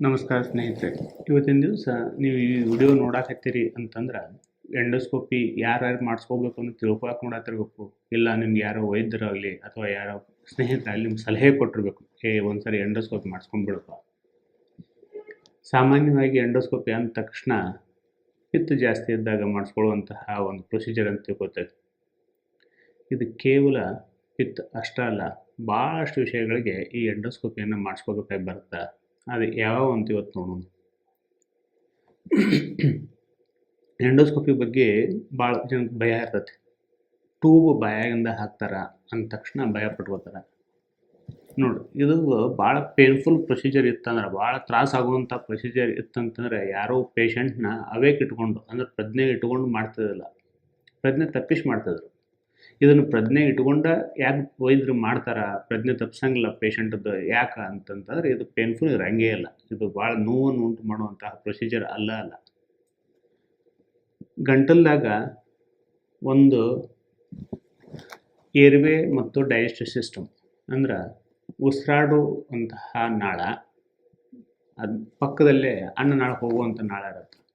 ನಮಸ್ಕಾರ ಸ್ನೇಹಿತರೆ. ಇವತ್ತಿನ ದಿವಸ ನೀವು ಈ ವಿಡಿಯೋ ನೋಡಾಕತ್ತೀರಿ ಅಂತಂದ್ರೆ ಎಂಡೋಸ್ಕೋಪಿ ಯಾರ್ಯಾರು ಮಾಡಿಸ್ಕೋಬೇಕು ಅಂತ ತಿಳ್ಕೊಳಕ್ಕೆ ನೋಡತ್ತಿರ್ಬೇಕು ಇಲ್ಲ ನಿಮ್ಗೆ ಯಾರೋ ವೈದ್ಯರಾಗಲಿ ಅಥವಾ ಯಾರೋ ಸ್ನೇಹಿತರಾಗಲಿ ನಿಮ್ಗೆ ಸಲಹೆ ಕೊಟ್ಟಿರ್ಬೇಕು. ಏ, ಒಂದ್ಸರಿ ಎಂಡೋಸ್ಕೋಪಿ ಮಾಡಿಸ್ಕೊಂಡ್ಬಿಡಪ್ಪ ಸಾಮಾನ್ಯವಾಗಿ ಎಂಡೋಸ್ಕೋಪಿ ಅಂದ ತಕ್ಷಣ ಪಿತ್ತು ಜಾಸ್ತಿ ಇದ್ದಾಗ ಮಾಡಿಸ್ಕೊಳ್ಳುವಂತಹ ಒಂದು ಪ್ರೊಸೀಜರ್ ಅಂತ ತಿಳ್ಕೊತೈತೆ ಇದು ಕೇವಲ ಪಿತ್ ಅಷ್ಟೇ ಅಲ್ಲ ಭಾಳಷ್ಟು ವಿಷಯಗಳಿಗೆ ಈ ಎಂಡೋಸ್ಕೋಪಿಯನ್ನು ಮಾಡಿಸ್ಕೋಬೇಕಾಗಿ ಬರುತ್ತೆ? ಅದು ಯಾವ ಅಂತ ಇವತ್ತು ನೋಡೋಣ. ಎಂಡೋಸ್ಕೋಪಿ ಬಗ್ಗೆ ಭಾಳ ಜನಕ್ಕೆ ಭಯ ಇರ್ತೈತಿ. ಟ್ಯೂಬ್ ಬಾಯಾಗಿಂದ ಹಾಕ್ತಾರ ಅಂದ ತಕ್ಷಣ ಭಯ ಪಟ್ಕೋತಾರ ನೋಡಿ, ಇದು ಭಾಳ ಪೇನ್ಫುಲ್ ಪ್ರೊಸೀಜರ್ ಇತ್ತಂದ್ರೆ, ಭಾಳ ತ್ರಾಸ ಆಗುವಂಥ ಪ್ರೊಸೀಜರ್ ಇತ್ತಂತಂದ್ರೆ ಯಾರೋ ಪೇಷಂಟ್ನ ಅವೇಕ್ ಇಟ್ಕೊಂಡು, ಅಂದ್ರೆ ಪ್ರಜ್ಞೆ ಇಟ್ಕೊಂಡು ಮಾಡ್ತಿದ್ದಿಲ್ಲ ಪ್ರಜ್ಞೆ ತಪ್ಪಿಸಿ ಮಾಡ್ತಿದ್ರು. ಇದನ್ನು ಪ್ರಜ್ಞೆ ಇಟ್ಕೊಂಡು ಯಾಕೆ ವೈದ್ಯರು ಮಾಡ್ತಾರೆ? ಪ್ರಜ್ಞೆ ತಪ್ಪಿಸಂಗಿಲ್ಲ ಪೇಷಂಟದ್ದು ಯಾಕೆ ಅಂತಂತಂದ್ರೆ ಇದು ಪೇನ್ಫುಲ್ ಇರಂಗೇ ಇಲ್ಲ. ಇದು ಭಾಳ ನೋವನ್ನು ಉಂಟು ಮಾಡುವಂತಹ ಪ್ರೊಸೀಜರ್ ಅಲ್ಲ ಅಲ್ಲ. ಗಂಟಲ್ದಾಗ ಒಂದು ಏರ್ವೇ ಮತ್ತು ಡೈಜೆಸ್ಟಿವ್ ಸಿಸ್ಟಮ್ ಅಂದ್ರೆ ಉಸಿರಾಡುವಂತಹ ನಾಳ. ಅದು ಪಕ್ಕದಲ್ಲೇ ಅನ್ನನಾಳ ಹೋಗುವಂಥ ನಾಳ ಇರುತ್ತೆ.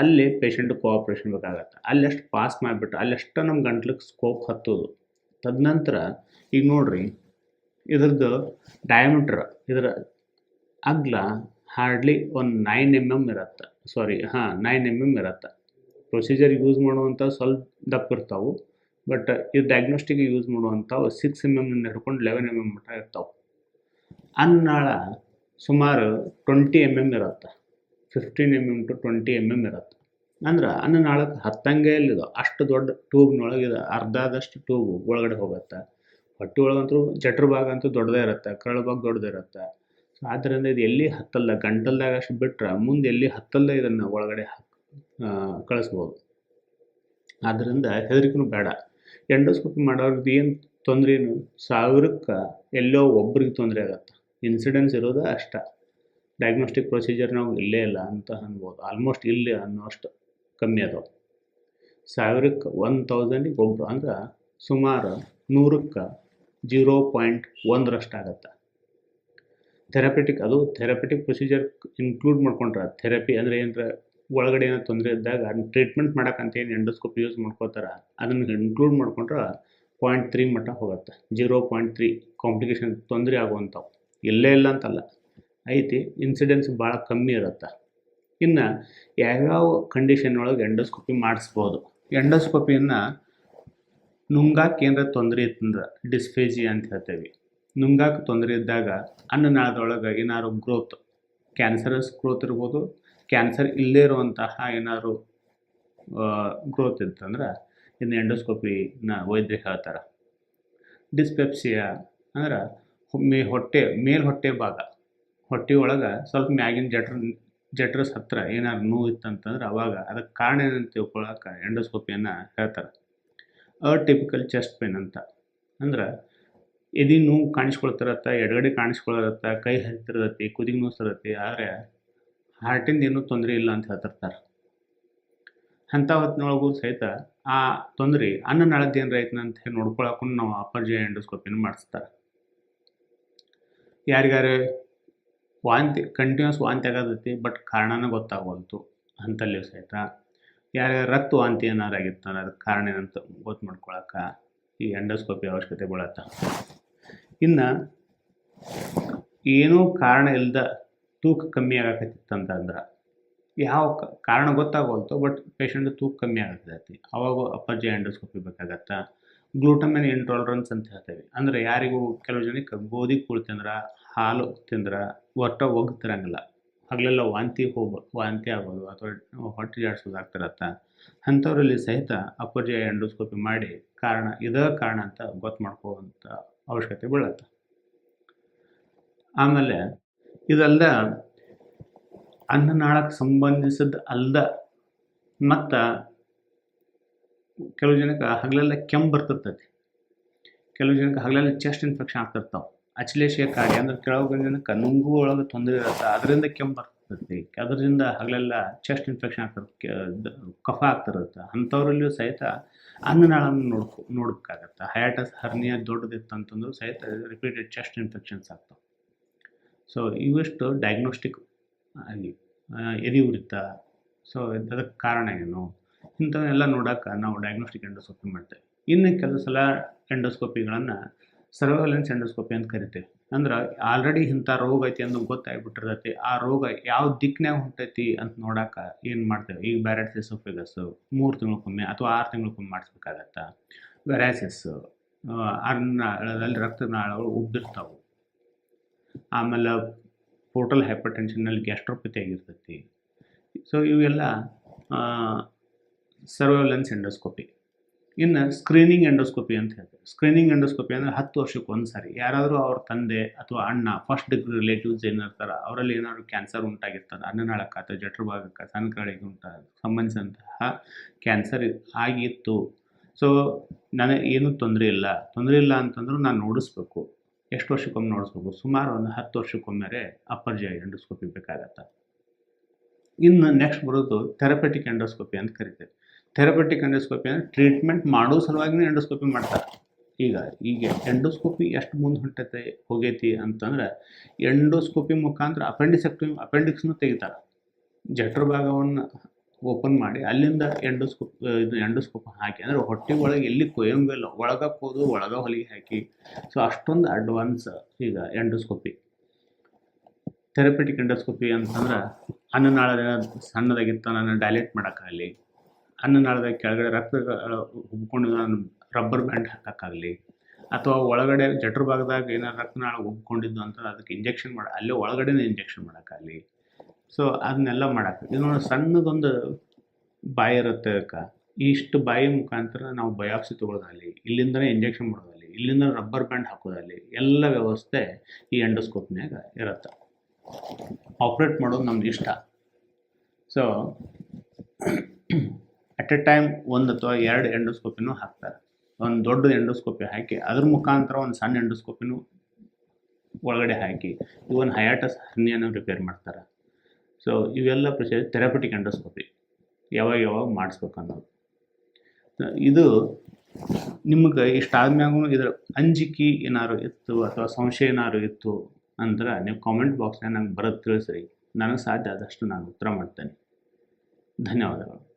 ಅಲ್ಲಿ ಪೇಷಂಟ್ ಕೋಆಪ್ರೇಷನ್ ಬೇಕಾಗತ್ತೆ. ಅಲ್ಲೆಷ್ಟು ಪಾಸ್ ಮಾಡಿಬಿಟ್ಟು ಅಲ್ಲಷ್ಟು ನಮ್ಮ ಗಂಟ್ಲಿಗೆ ಸ್ಕೋಪ್ ಹತ್ತೋದು. ತದನಂತರ ಈಗ ನೋಡ್ರಿ, ಇದ್ರದ್ದು ಡಯಾಮೀಟ್ರ್ ಇದರ ಅಗ್ಲ ಹಾರ್ಡ್ಲಿ ಒಂದು ನೈನ್ ಎಂ ಎಂ ಇರತ್ತೆ. ಸಾರಿ ಹಾಂ ನೈನ್ ಎಂ ಎಂ ಇರತ್ತೆ. ಪ್ರೊಸೀಜರ್ ಯೂಸ್ ಮಾಡುವಂಥ ಸ್ವಲ್ಪ ದಪ್ಪ ಇರ್ತಾವೆ ಬಟ್ ಇದು ಡಯಾಗ್ನೋಸ್ಟಿಕ್ ಯೂಸ್ ಮಾಡುವಂಥವು ಸಿಕ್ಸ್ ಎಂ ಎಮ್ನಿಂದ ಹಿಡ್ಕೊಂಡು ಲೆವೆನ್ ಎಂ ಎಂ ಮಟ್ಟ ಇರ್ತಾವೆ. ಅನ್ನಾಳ ಸುಮಾರು ಟ್ವೆಂಟಿ ಎಂ ಎಂ ಇರುತ್ತೆ. Fifteen M M to twenty M M ಇರುತ್ತೆ. ಅಂದ್ರೆ ಅನ್ನ ನಾಳಕ್ಕೆ ಹತ್ತಂಗೆ ಇಲ್ಲಿದು. ಅಷ್ಟು ದೊಡ್ಡ ಟ್ಯೂಬ್ನೊಳಗೆ ಇದು ಅರ್ಧದಷ್ಟು ಟ್ಯೂಬ್ ಒಳಗಡೆ ಹೋಗುತ್ತೆ. ಹೊಟ್ಟೆ ಒಳಗಂತೂ ಜಠರ ಭಾಗ ಅಂತೂ ದೊಡ್ಡದೇ ಇರುತ್ತೆ, ಕರಳು ಭಾಗ ದೊಡ್ಡದಿರುತ್ತೆ ಸೊ ಆದ್ದರಿಂದ ಇದು ಎಲ್ಲಿ ಹತ್ತಲ್ಲ, ಗಂಟಲ್ದಾಗ ಅಷ್ಟು ಬಿಟ್ಟರೆ ಮುಂದೆ ಎಲ್ಲಿ ಹತ್ತಲ್ಲ ಇದನ್ನು ಒಳಗಡೆ ಕಳಿಸ್ಬೋದು. ಆದ್ದರಿಂದ ಹೆದರಿಕೆನೂ ಬೇಡ. ಎಂಡೋಸ್ಕೋಪಿ ಮಾಡೋರ್ದು ಏನು ತೊಂದರೆ ಏನು ಸಾವಿರಕ್ಕೆ ಎಲ್ಲೋ ಒಬ್ರಿಗೆ ತೊಂದರೆ ಆಗತ್ತೆ. ಇನ್ಸಿಡೆನ್ಸ್ ಇರೋದು ಅಷ್ಟ. ಡಯಾಗ್ನೋಸ್ಟಿಕ್ ಪ್ರೊಸೀಜರ್ ನಾವು ಇಲ್ಲೇ ಇಲ್ಲ ಅಂತ ಅನ್ಬೋದು. ಆಲ್ಮೋಸ್ಟ್ ಇಲ್ಲಿ ಅನ್ನೋಷ್ಟು ಕಮ್ಮಿ ಅದಾವೆ ಸಾವಿರಕ್ಕೆ ಒನ್ ತೌಸಂಡಿಗೆ ಒಬ್ಬರು ಅಂದ್ರೆ ಸುಮಾರು ನೂರಕ್ಕೆ ಜೀರೋ ಪಾಯಿಂಟ್ ಒಂದರಷ್ಟು ಆಗತ್ತೆ. ಥೆರಪಿಟಿಕ್ ಅದು ಥೆರಪಿಟಿಕ್ ಪ್ರೊಸೀಜರ್ ಇನ್ಕ್ಲೂಡ್ ಮಾಡ್ಕೊಂಡ್ರೆ ಥೆರಪಿ ಅಂದರೆ ಏನಾರ ಒಳಗಡೆ ಏನೋ ತೊಂದರೆ ಇದ್ದಾಗ ಟ್ರೀಟ್ಮೆಂಟ್ ಮಾಡೋಕ್ಕಂತ ಏನು ಎಂಡೋಸ್ಕೋಪ್ ಯೂಸ್ ಮಾಡ್ಕೋತಾರ ಅದನ್ನು ಇನ್ಕ್ಲೂಡ್ ಮಾಡ್ಕೊಂಡ್ರೆ ಪಾಯಿಂಟ್ ತ್ರೀ ಮಟ್ಟ ಹೋಗುತ್ತೆ. ಜೀರೋ ಪಾಯಿಂಟ್ ತ್ರೀ ಕಾಂಪ್ಲಿಕೇಶನ್ ತೊಂದರೆ ಆಗುವಂಥವು. ಇಲ್ಲೇ ಇಲ್ಲ ಅಂತಲ್ಲ. ಐತಿ ಇನ್ಸಿಡೆನ್ಸ್ ಭಾಳ ಕಮ್ಮಿ ಇರುತ್ತೆ. ಇನ್ನು ಯಾವ್ಯಾವ ಕಂಡೀಷನ್ ಒಳಗೆ ಎಂಡೋಸ್ಕೋಪಿ ಮಾಡಿಸ್ಬೋದು. ಎಂಡೋಸ್ಕೋಪಿಯನ್ನು ನುಂಗಾಕೆ ಏನಾರ ತೊಂದರೆ ಇತ್ತಂದ್ರೆ ಡಿಸ್ಫೇಜಿ ಅಂತ ಹೇಳ್ತೇವೆ. ನುಂಗಾಕ್ಕೆ ತೊಂದರೆ ಇದ್ದಾಗ ಅನ್ನನಾಳದೊಳಗೆ ಏನಾದ್ರು ಗ್ರೋತ್ ಕ್ಯಾನ್ಸರಸ್ ಗ್ರೋತ್ ಇರ್ಬೋದು. ಕ್ಯಾನ್ಸರ್ ಇಲ್ಲದೇ ಇರುವಂತಹ ಏನಾದರೂ ಗ್ರೋತ್ ಇತ್ತಂದ್ರೆ ಇನ್ನು ಎಂಡೋಸ್ಕೋಪಿನ ವೈದ್ಯರು ಹೇಳ್ತಾರೆ. ಡಿಸ್ಪೆಪ್ಸಿಯಾ ಅಂದ್ರೆ ಮೇ ಹೊಟ್ಟೆ ಮೇಲ್ ಹೊಟ್ಟೆ ಭಾಗ. ಹೊಟ್ಟೆ ಒಳಗೆ ಸ್ವಲ್ಪ ಮ್ಯಾಗಿನ ಜಠರ ಜಠರಸ್ ಹತ್ರ ಏನಾದ್ರು ನೋವು ಇತ್ತಂತಂದ್ರೆ ಅವಾಗ ಅದಕ್ಕೆ ಕಾರಣ ಏನಂತ ತಿಳ್ಕೊಳಕ್ಕೆ ಎಂಡೋಸ್ಕೋಪಿಯನ್ನು ಹೇಳ್ತಾರೆ. ಅಟಿಪಿಕಲ್ ಚೆಸ್ಟ್ ಪೇನ್ ಅಂತ. ಅಂದ್ರೆ ಎದಿ ನೋವು ಕಾಣಿಸ್ಕೊಳ್ತಿರತ್ತೆ, ಎಡಗಡೆ ಕಾಣಿಸ್ಕೊಳ್ಳತ್ತ ಕೈ ಹರಿತಿರ್ತೈತಿ ಕುದಿಗೆ ನೋಸ್ತಿರತ್ತೆ, ಆದರೆ ಹಾರ್ಟಿಂದ ಏನೂ ತೊಂದರೆ ಇಲ್ಲ ಅಂತ ಹೇಳ್ತಿರ್ತಾರೆ. ಅಂಥ ಹೊತ್ತಿನೊಳಗೂ ಸಹಿತ ಆ ತೊಂದರೆ ಅನ್ನನಾಳದ್ದು ಏನಾರ ಏನು ಅಂತ ಹೇಳಿ ನೋಡ್ಕೊಳಕ್ಕೂ ನಾವು ಅಪರ್ಜಯ ಎಂಡೋಸ್ಕೋಪಿನ ಮಾಡಿಸ್ತಾರೆ. ಯಾರಿಗಾರು ವಾಂತಿ ಕಂಟಿನ್ಯೂಸ್ ವಾಂತಿ ಆಗತ್ತೈತಿ ಬಟ್ ಕಾರಣನ ಗೊತ್ತಾಗವಲ್ತು ಅಂಥಲ್ಲಿ ಸಹಿತ ಯಾರ್ಯಾರ ರಕ್ತ ವಾಂತಿ ಏನಾರು ಆಗಿತ್ತು ಕಾರಣ ಏನಂತ ಗೊತ್ತು ಮಾಡ್ಕೊಳಕ್ಕೆ ಈ ಎಂಡೋಸ್ಕೋಪಿ ಅವಶ್ಯಕತೆ ಬೀಳತ್ತ. ಇನ್ನು ಏನೂ ಕಾರಣ ಇಲ್ಲದ ತೂಕ ಕಮ್ಮಿ ಆಗಕತ್ತಿತ್ತಂತಂದ್ರೆ ಯಾವ ಕಾರಣ ಗೊತ್ತಾಗುವಂತು ಬಟ್ ಪೇಷಂಟ್ ತೂಕ ಕಮ್ಮಿ ಆಗತೈತಿ. ಅವಾಗ ಅಪ್ಪಜ್ಜಿ ಎಂಡೋಸ್ಕೋಪಿ ಬೇಕಾಗತ್ತೆ? ಗ್ಲೂಟಮಿನ್ ಇಂಟಾಲರೆನ್ಸ್ ಅಂತ ಹೇಳ್ತೇವೆ. ಅಂದರೆ ಯಾರಿಗೂ ಕೆಲವು ಜನಕ್ಕೆ ಗೋಧಿ ಕುಳಿತಂದ್ರೆ ತಿಂದ್ರೆ ಹಾಲು ತಿಂದ್ರೆ ಹೊಟ್ಟೆ ಒಗ್ತಿರಂಗಿಲ್ಲ. ಹಗಲೆಲ್ಲ ವಾಂತಿ ಹೋಗ್ಬ ವಾಂತಿ ಆಗೋದು ಅಥವಾ ಹೊಟ್ಟೆ ಜಾಡ್ಸೋದು ಆಗ್ತಿರತ್ತೆ. ಅಂಥವ್ರಲ್ಲಿ ಸಹಿತ ಅಪ್ಪರ್ಜಿ ಎಂಡೋಸ್ಕೋಪಿ ಮಾಡಿ ಕಾರಣ, ಇದೇ ಕಾರಣ ಅಂತ ಗೊತ್ತು ಮಾಡ್ಕೋವಂಥ ಅವಶ್ಯಕತೆ ಬೀಳತ್ತೆ. ಆಮೇಲೆ ಇದಲ್ಲ ಅನ್ನನಾಳಕ್ಕೆ ಸಂಬಂಧಿಸಿದ ಅಲ್ದ ಮತ್ತು ಕೆಲವು ಜನಕ್ಕೆ ಹಗಲೆಲ್ಲ ಕೆಮ್ಮು ಬರ್ತಿರ್ತೈತಿ. ಕೆಲವು ಜನಕ್ಕೆ ಹಗಲೆಲ್ಲ ಚೆಸ್ಟ್ ಇನ್ಫೆಕ್ಷನ್ ಆಗ್ತಿರ್ತಾವೆ. ಅಚ್ಲೇಶಿಯ ಕಾಡಿ ಅಂದ್ರೆ ಕೆಳಗಿನ ನುಂಗು ಒಳಗೆ ತೊಂದರೆ ಇರುತ್ತೆ. ಅದರಿಂದ ಕೆಮ್ಮು ಬರ್ತೈತಿ ಅದರಿಂದ ಹಗಲೆಲ್ಲ ಚೆಸ್ಟ್ ಇನ್ಫೆಕ್ಷನ್ ಆಗ್ತಿರುತ್ತೆ ಕಫ ಆಗ್ತಿರುತ್ತೆ. ಅಂಥವ್ರಲ್ಲಿಯೂ ಸಹಿತ ಅನ್ನನಾಳನ್ನು ನೋಡ್ಕೊ, ನೋಡ್ಬೇಕಾಗತ್ತೆ. ಹಯಾಟಸ್ ಹರ್ನಿಯ ದೊಡ್ಡದಿತ್ತು ಅಂತಂದ್ರೂ ಸಹಿತ ರಿಪೀಟೆಡ್ ಚೆಸ್ಟ್ ಇನ್ಫೆಕ್ಷನ್ಸ್ ಆಗ್ತವೆ. ಸೊ ಇವಿಷ್ಟು ಡಯಾಗ್ನೋಸ್ಟಿಕ್ ಆಗಿ ಎದೆ ಉರಿತ. ಸೊ ಅದಕ್ಕೆ ಕಾರಣ ಏನು? ಇಂಥವನ್ನೆಲ್ಲ ನೋಡೋಕೆ ನಾವು ಡಯಾಗ್ನೋಸ್ಟಿಕ್ ಎಂಡೋಸ್ಕೋಪಿ ಮಾಡ್ತೇವೆ. ಇನ್ನು ಕೆಲವು ಸಲ ಎಂಡೋಸ್ಕೋಪಿಗಳನ್ನು ಸರ್ವೈಲೆನ್ಸ್ ಎಂಡೋಸ್ಕೋಪಿ ಅಂತ ಕರಿತೇವೆ. ಅಂದ್ರೆ ಆಲ್ರೆಡಿ ಇಂಥ ರೋಗ ಐತಿ ಅಂತ ಗೊತ್ತಾಗ್ಬಿಟ್ಟಿರ್ತೈತಿ. ಆ ರೋಗ ಯಾವ ದಿಕ್ಕಿನಾಗ ಹೊಂಟೈತಿ ಅಂತ ನೋಡಕ್ಕೆ ಏನು ಮಾಡ್ತೇವೆ? ಈಗ ಬ್ಯಾರೆಟ್ಸ್ ಎಸೋಫಿಗಸ್ಸು ಮೂರು ತಿಂಗ್ಳಕ್ಕೊಮ್ಮೆ ಅಥವಾ ಆರು ತಿಂಗಳಿಗೊಮ್ಮೆ ಮಾಡಿಸ್ಬೇಕಾಗತ್ತೆ. ವ್ಯಾರಾಸಿಸ್ಸು ರಕ್ತದ ರಕ್ತನಾಳಗಳು ಉಬ್ಬಿರ್ತಾವೆ. ಆಮೇಲೆ ಪೋರ್ಟಲ್ ಹೈಪರ್ ಟೆನ್ಷನ್ನಲ್ಲಿ ಗ್ಯಾಸ್ಟ್ರೋಪತಿ ಆಗಿರ್ತೈತಿ. ಸೊ ಇವೆಲ್ಲ ಸರ್ವೈಲೆನ್ಸ್ ಎಂಡೋಸ್ಕೋಪಿ ಇನ್ನು ಸ್ಕ್ರೀನಿಂಗ್ ಎಂಡೋಸ್ಕೋಪಿ ಅಂತ ಹೇಳ್ತಾರೆ. ಸ್ಕ್ರೀನಿಂಗ್ ಎಂಡೋಸ್ಕೋಪಿ ಅಂದರೆ ಹತ್ತು ವರ್ಷಕ್ಕೆ ಒಂದು ಸಾರಿ ಯಾರಾದರೂ ಅವ್ರ ತಂದೆ ಅಥವಾ ಅಣ್ಣ ಫಸ್ಟ್ ಡಿಗ್ರಿ ರಿಲೇಟಿವ್ಸ್ ಏನಿರ್ತಾರೆ ಅವರಲ್ಲಿ ಏನಾದ್ರು ಕ್ಯಾನ್ಸರ್ ಉಂಟಾಗಿರ್ತದೆ ಅನ್ನನಾಳಕ್ಕೆ ಅಥವಾ ಸಣ್ಣ ಕಡೆಗೆ ಉಂಟ ಸಂಬಂಧಿಸಿದಂತಹ ಕ್ಯಾನ್ಸರ್ ಆಗಿತ್ತು. ಸೊ ನನಗೆ ಏನೂ ತೊಂದರೆ ಇಲ್ಲ. ತೊಂದರೆ ಇಲ್ಲ ಅಂತಂದ್ರೂ ನಾನು ನೋಡಿಸ್ಬೇಕು. ಎಷ್ಟು ವರ್ಷಕ್ಕೊಮ್ಮೆ ನೋಡಿಸ್ಬೇಕು? ಸುಮಾರು ಒಂದು ಹತ್ತು ವರ್ಷಕ್ಕೊಮ್ಮೆ ಅಪ್ಪರ್ ಜಿ ಎಂಡೋಸ್ಕೋಪಿ ಬೇಕಾಗತ್ತೆ. ಇನ್ನು ನೆಕ್ಸ್ಟ್ ಬರೋದು ಥೆರಪೆಟಿಕ್ ಎಂಡೋಸ್ಕೋಪಿ ಅಂತ ಕರಿತೇವೆ. ಥೆರಪೆಟಿಕ್ ಎಂಡೋಸ್ಕೋಪಿ ಅಂದರೆ ಟ್ರೀಟ್ಮೆಂಟ್ ಮಾಡೋ ಸಲುವಾಗಿನೇ ಎಂಡೋಸ್ಕೋಪಿ ಮಾಡ್ತಾರೆ. ಈಗ ಈಗ ಎಂಡೋಸ್ಕೋಪಿ ಎಷ್ಟು ಮುಂದೆ ಹೊಂಟೈತೆ, ಹೋಗೈತಿ ಅಂತಂದ್ರೆ ಎಂಡೋಸ್ಕೋಪಿ ಮುಖಾಂತರ ಅಪೆಂಡಿಸೆಕ್ಟಮಿ ಅಪೆಂಡಿಕ್ಸ್ನು ತೆಗಿತಾರೆ. ಜಠರ ಭಾಗವನ್ನು ಓಪನ್ ಮಾಡಿ ಅಲ್ಲಿಂದ ಎಂಡೋಸ್ಕೋಪ್ ಇದು ಎಂಡೋಸ್ಕೋಪ್ ಹಾಕಿ, ಅಂದರೆ ಹೊಟ್ಟೆ ಒಳಗೆ ಎಲ್ಲಿ ಕೊಯ್ಯಂಗಿಲ್ಲ ಒಳಗೆ ಹೋದು ಒಳಗೆ ಹೊಲಿಗೆ ಹಾಕಿ. ಸೊ ಅಷ್ಟೊಂದು ಅಡ್ವಾನ್ಸ್ ಈಗ ಎಂಡೋಸ್ಕೋಪಿ ಥೆರಪೆಟಿಕ್ ಎಂಡೋಸ್ಕೋಪಿ ಅಂತಂದ್ರೆ ಅನ್ನನಾಳದ ಸಣ್ಣದಾಗಿತ್ತು ನಾನು ಡೈಲೇಟ್ ಮಾಡೋಕ್ಕಾಗಲಿ. ಅನ್ನನಾಳದ ಕೆಳಗಡೆ ರಕ್ತ ಉಬ್ಕೊಂಡು ನಾನು ರಬ್ಬರ್ ಬ್ಯಾಂಡ್ ಹಾಕೋಕ್ಕಾಗಲಿ. ಅಥವಾ ಒಳಗಡೆ ಜಠರ ಭಾಗದಾಗ ಏನಾರು ರಕ್ತನಾಳ ಉಬ್ಕೊಂಡಿದ್ದು ಅಂತ ಅದಕ್ಕೆ ಇಂಜೆಕ್ಷನ್ ಮಾಡಿ, ಅಲ್ಲೇ ಒಳಗಡೆನೇ ಇಂಜೆಕ್ಷನ್ ಮಾಡೋಕ್ಕಾಗಲಿ. ಸೊ ಅದನ್ನೆಲ್ಲ ಮಾಡೋಕ್ಕೆ ಇದು ನೋಡಿ ಸಣ್ಣದೊಂದು ಬಾಯಿ ಇರುತ್ತೆ ಅದಕ್ಕೆ ಇಷ್ಟು ಬಾಯಿ ಮುಖಾಂತರ ನಾವು ಬಯಾಪ್ಸಿ ತೊಗೊಳೋದಾಗಲಿ, ಇಲ್ಲಿಂದನೇ ಇಂಜೆಕ್ಷನ್ ಮಾಡೋದಾಗಲಿ ಇಲ್ಲಿಂದ ರಬ್ಬರ್ ಬ್ಯಾಂಡ್ ಹಾಕೋದಾಗಲಿ, ಎಲ್ಲ ವ್ಯವಸ್ಥೆ ಈ ಎಂಡೋಸ್ಕೋಪ್ನಾಗ ಇರುತ್ತೆ. ಆಪ್ರೇಟ್ ಮಾಡೋದು ನಮ್ದು ಇಷ್ಟ. ಸೊ ಅಟ್ ಎ ಟೈಮ್ ಒಂದು ಅಥವಾ ಎರಡು ಎಂಡೋಸ್ಕೋಪಿನೂ ಹಾಕ್ತಾರೆ. ಒಂದು ದೊಡ್ಡ ಎಂಡೋಸ್ಕೋಪಿ ಹಾಕಿ ಅದ್ರ ಮುಖಾಂತರ ಒಂದು ಸಣ್ಣ ಎಂಡೋಸ್ಕೋಪಿನೂ ಒಳಗಡೆ ಹಾಕಿ ಇವನ್ ಹಯಾಟಸ್ ಹರ್ನಿಯನ್ನು ರಿಪೇರ್ ಮಾಡ್ತಾರೆ. ಸೊ ಇವೆಲ್ಲ ಪ್ರೊಸೀಜರ್ ಥೆರಪಟಿಕ್ ಎಂಡೋಸ್ಕೋಪಿ ಯಾವಾಗ ಯಾವಾಗ ಮಾಡಿಸ್ಬೇಕು ಅನ್ನೋದು. ಇದು ನಿಮ್ಗೆ ಇಷ್ಟಾದ್ಮ್ಯಾಗೂ ಇದರ ಅಂಜಿಕೆ ಏನಾದ್ರು ಇತ್ತು ಅಥವಾ ಸಂಶಯ ಏನಾದ್ರು ಇತ್ತು? ಅಂದ್ರೆ ನೀವು ಕಾಮೆಂಟ್ ಬಾಕ್ಸ್ನಾಗ ನಂಗೆ ಬರೋದು ತಿಳಿಸ್ರಿ. ನನಗೆ ಸಾಧ್ಯ ಆದಷ್ಟು ನಾನು ಉತ್ತರ ಮಾಡ್ತೇನೆ. ಧನ್ಯವಾದಗಳು.